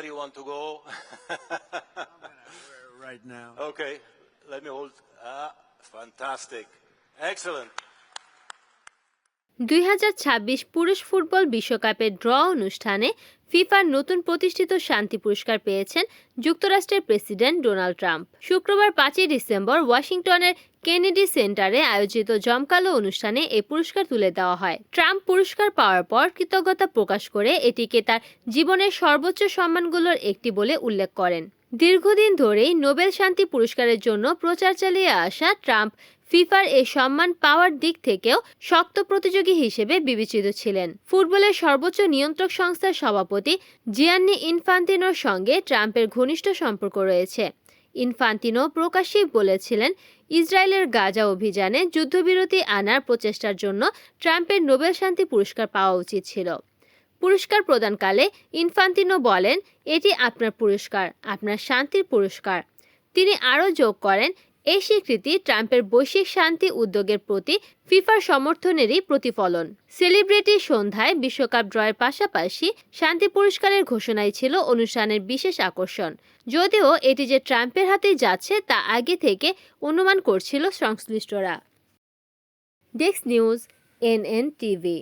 where you want to go. right now. okay, let me hold. Ah, fantastic. Excellent. দুই হাজার ছাব্বিশ পুরুষ football বিশ্বকাপের ড্র অনুষ্ঠানে ফিফার নতুন প্রতিষ্ঠিত শান্তি পুরস্কার পেয়েছেন যুক্তরাষ্ট্রের প্রেসিডেন্ট ডোনাল্ড ট্রাম্প। শুক্রবার পাঁচই ডিসেম্বর ওয়াশিংটনের কেনেডি সেন্টারে আয়োজিত জমকালো অনুষ্ঠানে এই পুরস্কার তুলে দেওয়া হয়। ট্রাম্প পুরস্কার পাওয়ার পর কৃতজ্ঞতা প্রকাশ করে এটিকে তার জীবনের সর্বোচ্চ সম্মানগুলোর একটি বলে উল্লেখ করেন। দীর্ঘদিন ধরেই নোবেল শান্তি পুরস্কারের জন্য প্রচার চালিয়ে আসা ট্রাম্প, ফিফার এই সম্মান পাওয়ার দিক থেকেও শক্ত প্রতিযোগী হিসেবে বিবেচিত ছিলেন। ফুটবলের সর্বোচ্চ নিয়ন্ত্রক সংস্থার সভাপতি জিয়ান্নি ইনফান্তিনোর সঙ্গে ট্রাম্পের ঘনিষ্ঠ সম্পর্ক রয়েছে। ইনফান্তিনো প্রকাশ্যেই বলেছিলেন, ইসরায়েলের গাজা অভিযানে যুদ্ধবিরতি আনার প্রচেষ্টার জন্য ট্রাম্পের নোবেল শান্তি পুরস্কার পাওয়া উচিত ছিল। পুরস্কার প্রদানকালে ইনফান্তিনো বলেন, এটি আপনার পুরস্কার, আপনার শান্তির পুরস্কার। তিনি আরও যোগ করেন এই স্বীকৃতি ট্রাম্পের বৈশ্বিক শান্তি উদ্যোগের প্রতি ফিফার সমর্থনেরই প্রতিফলন। সেলিব্রিটি সন্ধ্যায় বিশ্বকাপ ড্রয়ের পাশাপাশি শান্তি পুরস্কারের ঘোষণাই ছিল অনুষ্ঠানের বিশেষ আকর্ষণ। যদিও এটি যে ট্রাম্পের হাতে যাচ্ছে, তা আগে থেকে অনুমান করছিল সংশ্লিষ্টরা। Desk news N TV.